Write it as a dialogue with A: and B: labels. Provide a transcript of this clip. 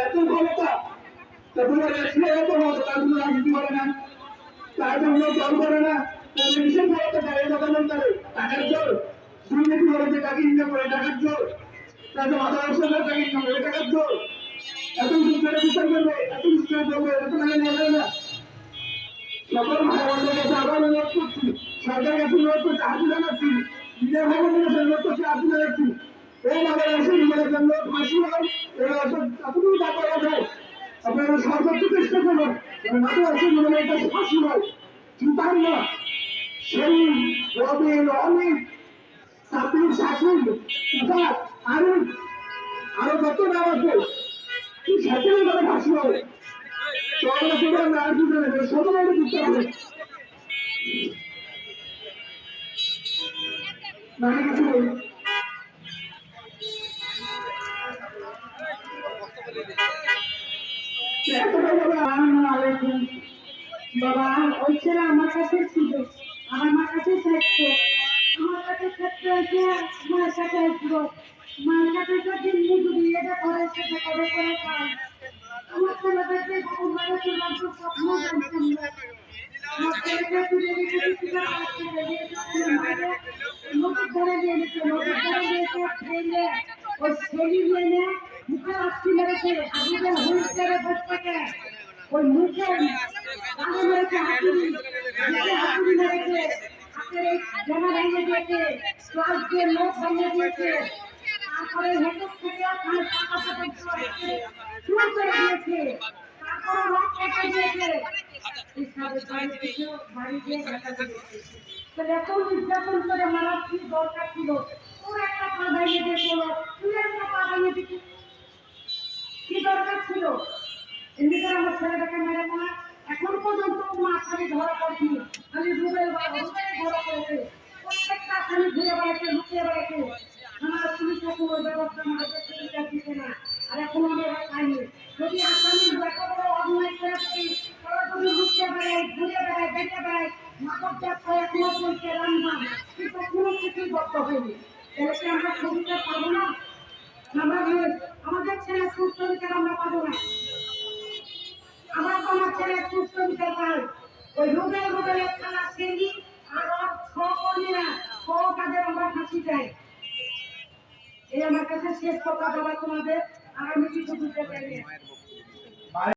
A: এত ক্ষমতা এত ক্ষমতা না তার জন্য দল করে না দুর্নীতি করে যে টাকা ইনকাম করে টাকার জোর তাদের মাথা ব্যবসা করে টাকা ইনকাম করে টাকার জোর এত কিছু বিচার করবে এত কিছু করে এত টাকা নিয়ে যাবে না সকল ভাই বোনদের কাছে আবার অনুরোধ করছি সরকারের কাছে অনুরোধ করছি হাত জানাচ্ছি নিজের ভাই বোনদের কাছে অনুরোধ করছি হাত জানাচ্ছি এই এসে নিজের জন্য ফাঁসি হয়। এরা এতটুকু টাকা রাখে আপনারা সর্বোচ্চ চেষ্টা করবেন। এসে নিজের একটা ফাঁসি হয়। চিন্তা না। সেই রবিন অমিত সাবির শাসন এটা আরও আরও যত নাম আছে সাথে করে ফাঁসি হবে চলে চলে না আর বুঝে নেবে সবাই দিতে হবে। মানে কিছু
B: বাবা ওই ছেলে আমার কাছে ছিল আমার মার কাছে থাকতো আমার কাছে থাকতে হয়েছে মার কাছে আসলো মার কাছে তো দিন মজুরি এটা করে সেটা করে করে খায় আমার ছেলেদেরকে কোনভাবে চললাম তো স্বপ্ন জানতাম না আমার ছেলেকে তুলে রেখে দিয়েছিলাম আমার ছেলে দিয়েছে মাঝে ধরে নিয়ে নদী ধরে নিয়েছে ট্রেনে ওই সেলি নিয়ে মুখে আসছি মেরেছে আগুনের হুইল করে বসতে ওই মুখে আগুন মেরেছে হাতুড়ি মুখে হাতুড়ি মেরেছে হাতের এই জামা ভেঙে দিয়েছে ক্লাস দিয়ে লোক ভেঙে দিয়েছে তারপরে হেঁটে থেকে ওখানে টাকা পর্যন্ত চুরি করে দিয়েছে তারপরে লোক কেটে দিয়েছে এই সাথে বাড়ি থেকে বাড়ি দিয়ে দেখা দিয়েছে তো এত নির্যাতন করে মারার কি দরকার ছিল তোর একটা পা ভেঙে দিয়ে ছিল এমনি আমার ছেলেটাকে মেরে না এখন পর্যন্ত মা খালি ধরা পড়েনি। খালি রুবেল ধরা পড়েছে। প্রত্যেকটা খালি ঘুরে বেড়াচ্ছে, লুকিয়ে বেড়াচ্ছে। আমার পুলিশে কোনো ব্যবস্থা আমাদের পুলিশটা দিতে না। আর এখন আমরা পাইনি। যদি আসামি বড় অন্যায় করে থাকি তারা যদি লুকিয়ে বেড়ায়, ঘুরে বেড়ায়, বেঁচে বেড়ায়, মাদক ব্যবসা এখনও চলছে রান্না কিন্তু কোনো কিছুই বদ্ধ হয়নি। তাহলে আমরা ছবিটা পাবো না? আমাদের ছেলে সুস্থ বিচার আমরা পাবো না। আমার তো ছেলে সুস্থ বিচার পাই ওই রোগের রোগের একখানা শ্রেণি আর ওর সহকর্মীরা সহ কাজে আমরা ফাঁসি যাই এই আমার কাছে শেষ কথা বাবা তোমাদের, আগামী কিছু বুঝতে চাই